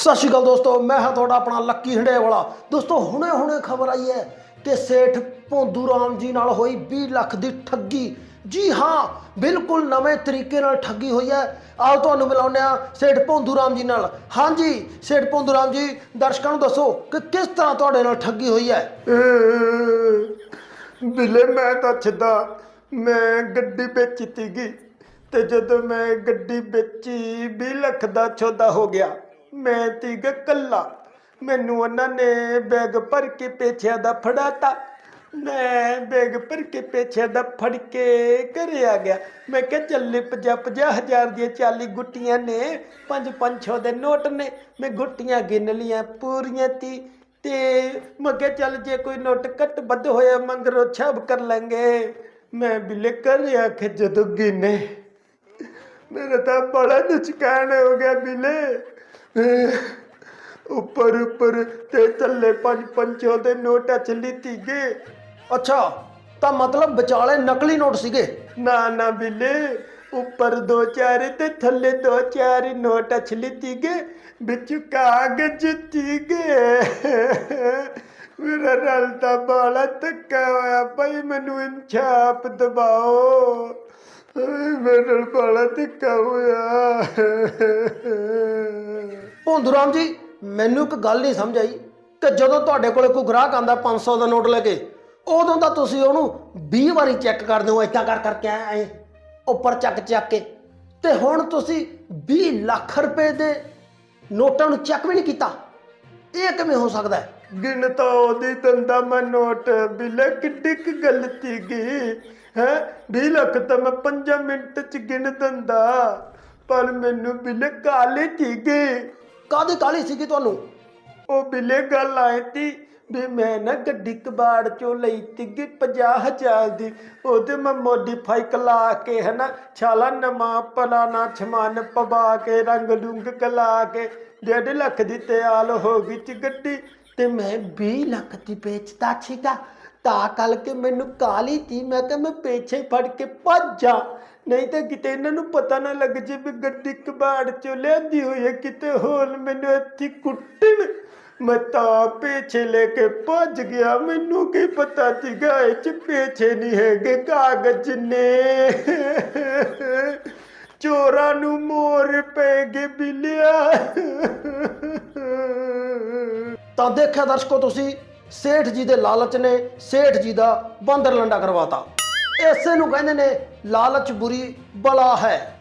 ਸਤਿ ਸ਼੍ਰੀ ਅਕਾਲ ਦੋਸਤੋ, ਮੈਂ ਹਾਂ ਤੁਹਾਡਾ ਆਪਣਾ ਲੱਕੀ ਹੰਡੇ ਵਾਲਾ। ਦੋਸਤੋ ਹੁਣੇ ਹੁਣੇ ਖਬਰ ਆਈ ਹੈ ਕਿ ਸੇਠ ਭੋਂਦੂ ਰਾਮ ਜੀ ਨਾਲ ਹੋਈ 20 ਲੱਖ ਦੀ ਠੱਗੀ। ਜੀ ਹਾਂ, ਬਿਲਕੁਲ ਨਵੇਂ ਤਰੀਕੇ ਨਾਲ ਠੱਗੀ ਹੋਈ ਹੈ। ਆਓ ਤੁਹਾਨੂੰ ਮਿਲਾਉਂਦੇ ਆ ਸੇਠ ਭੋਂਦੂ ਰਾਮ ਜੀ ਨਾਲ। ਹਾਂਜੀ, ਸੇਠ ਭੋਂਦੂ ਰਾਮ ਜੀ, ਦਰਸ਼ਕਾਂ ਨੂੰ ਦੱਸੋ ਕਿ ਕਿਸ ਤਰ੍ਹਾਂ ਤੁਹਾਡੇ ਨਾਲ ਠੱਗੀ ਹੋਈ ਹੈ? ਬਿਲੇ, ਮੈਂ ਤਾਂ ਛੱਡਾ ਮੈਂ ਗੱਡੀ ਵੇਚੀ ਤੀਗੀ ਤੇ ਜਦੋਂ ਮੈਂ ਗੱਡੀ ਵੇਚੀ 20 ਲੱਖ ਦਾ ਛੋਦਾ ਹੋ ਗਿਆ। ਮੈਂ ਤੀਗਾ ਕੱਲਾ। ਮੈਨੂੰ ਉਹਨਾਂ ਨੇ ਬੈਗ ਭਰ ਕੇ ਪੇਛਿਆਂ ਦਾ ਫੜਾਤਾ। ਮੈਂ ਬੈਗ ਭਰ ਕੇ ਪੇਛਿਆਂ ਦਾ ਫੜ ਕੇ ਘਰੇ ਆ ਗਿਆ। ਮੈਂ ਕਿਹਾ, ਚੱਲੇ 50 50 ਹਜ਼ਾਰ ਦੀਆਂ 40 ਗੁੱਟੀਆਂ ਨੇ 5 500 ਦੇ ਨੋਟ ਨੇ। ਮੈਂ ਗੁੱਟੀਆਂ ਗਿਣ ਲੀਆਂ ਪੂਰੀਆਂ ਤੀ। ਤੇ ਮੈਂ ਕਿਹਾ, ਚੱਲ ਜੇ ਕੋਈ ਨੋਟ ਕੱਟ ਵੱਧ ਹੋਇਆ ਮੰਗਰੋ ਛਾਬ ਕਰ ਲਾਂਗੇ। ਮੈਂ ਬਿਲੇ ਕਰ ਆਖੇ ਜਦੋਂ ਗਿਨੇ ਮੇਰਾ ਤਾਂ ਬੜਾ ਨੁਚਕਾਨ ਹੋ ਗਿਆ ਬਿਲੇ। ਉੱਪਰ ਉੱਪਰ ਤੇ ਥੱਲੇ ਪੰਜ ਪੰਜੋ ਦੇ ਨੋਟ ਅਚਲੀ ਤੀਗੇ ਅੱਛਾ, ਤਾਂ ਮਤਲਬ ਵਿਚਾਲੇ ਨਕਲੀ ਨੋਟ ਸੀਗੇ? ਨਾ ਨਾ ਬਿਲੇ, ਉੱਪਰ ਦੋ ਚਾਰ ਤੇ ਥੱਲੇ ਦੋ ਚਾਰ ਨੋਟ ਅਛਲੀ ਤੀਗੇ ਵਿੱਚ ਕਾਗਜ਼ ਤੀਗੇ ਮੇਰਾ ਰਲ ਤਾਂ ਬਾਲਾ ਧੱਕਾ ਹੋਇਆ ਭਾਈ, ਮੈਨੂੰ ਇਨਸਾਫ ਦਬਾਓ ਮੇਰੇ ਨਾਲ ਬਾਲਾ ਧੱਕਾ ਹੋਇਆ। ਭੋਂਦੂ ਰਾਮ ਜੀ, ਮੈਨੂੰ ਇੱਕ ਗੱਲ ਨਹੀਂ ਸਮਝ ਆਈ ਕਿ ਜਦੋਂ ਤੁਹਾਡੇ ਕੋਲੇ ਕੋਈ ਗ੍ਰਾਹਕ ਆਂਦਾ 500 ਦਾ ਨੋਟ ਲੈ ਕੇ, ਉਦੋਂ ਤਾਂ ਤੁਸੀਂ ਉਹਨੂੰ 20 ਵਾਰੀ ਚੈੱਕ ਕਰਦੇ ਹੋ ਏਦਾਂ ਕਰ ਕਰਕੇ ਐ ਉੱਪਰ ਚੱਕ ਚੱਕ ਕੇ। ਤੇ ਹੁਣ ਤੁਸੀਂ 20 ਲੱਖ ਰੁਪਏ ਦੇ ਨੋਟਾਂ ਨੂੰ ਚੈੱਕ ਵੀ ਨਹੀਂ ਕੀਤਾ। ਇਹ ਕਿਵੇਂ ਹੋ ਸਕਦਾ ਹੈ? ਗਿਣਤਾ ਉਹਦੀ ਦੰਦਾ ਮੈਂ ਨੋਟ, ਬਿਲੇ ਕਿੱਡੀ ਕੁ ਗਲਤੀ ਗਈ ਹੈ? 20 ਲੱਖ ਤਾਂ ਮੈਂ 5 ਮਿੰਟ ਚ ਗਿਣ ਦਿੰਦਾ, ਪਰ ਮੈਨੂੰ ਬਿਲੇ ਕਾਲੀ ਤੀ ਗਈ ਕਾਦੀ ਕਾਲੀ ਸੀਗੀ ਤੁਹਾਨੂੰ? ਉਹ ਬਿਲੇ ਗੱਲ ਆਈ ਤੀ ਵੀ ਮੈਂ ਨਾ ਗੱਡੀ ਕਬਾੜ ਚੋਂ ਲਈ ਤੀਗੀ 50000 ਦੀ। ਉਹਦੇ ਮੈਂ ਮੋਡੀਫਾਈ ਕਲਾ ਕੇ ਹਨਾ ਛਾਲਾ ਨਵਾਂ ਪਲਾਨਾ ਛਮਾਨ ਪਵਾ ਕੇ, ਰੰਗ ਲੁੰਗ ਕਲਾ ਕੇ, ਡੇਢ ਲੱਖ ਦੀ ਤਿਆਲ ਹੋ ਗਈ ਚ ਗੱਡੀ। ਤੇ ਮੈਂ 20 ਲੱਖ ਦੀ ਵੇਚਤਾ ਸੀਗਾ। ਤਾਂ ਕੱਲ ਕੇ ਮੈਨੂੰ ਕਾਲੀ ਤੀ ਮੈਂ ਕਿ ਮੈਂ ਪਿੱਛੇ ਫੜ ਕੇ ਭੱਜਾ ਨਹੀਂ ਤਾਂ ਕਿਤੇ ਇਹਨਾਂ ਨੂੰ ਪਤਾ ਨਾ ਲੱਗ ਜੇ ਵੀ ਗੱਡੀ ਕਬਾੜ ਚੋਂ ਲਿਆਂਦੀ ਹੋਈ ਹੈ, ਕਿਤੇ ਹੋਰ ਮੈਨੂੰ ਇੱਥੇ ਕੁੱਟਣ। ਮੈਂ ਤਾਂ ਪਿੱਛੇ ਲੈ ਕੇ ਭੱਜ ਗਿਆ, ਮੈਨੂੰ ਕੀ ਪਤਾ ਸੀਗਾ, ਇਹ ਚ ਪਿੱਛੇ ਨਹੀਂ ਹੈਗੇ ਕਾਗਜ਼ ਨੇ। ਚੋਰਾਂ ਨੂੰ ਮੋਰ ਪੈ ਗਏ ਬਿਲਿਆ ਤਾਂ ਦੇਖਿਆ ਦਰਸ਼ਕੋ ਤੁਸੀਂ, ਸੇਠ ਜੀ ਦੇ ਲਾਲਚ ਨੇ, ਸੇਠ ਜੀ ਦਾ ਬਾਂਦਰ ਲੰਡਾ ਕਰਵਾਤਾ। ਇਸੇ ਨੂੰ ਕਹਿੰਦੇ ਨੇ ਲਾਲਚ ਬੁਰੀ ਬਲਾ ਹੈ।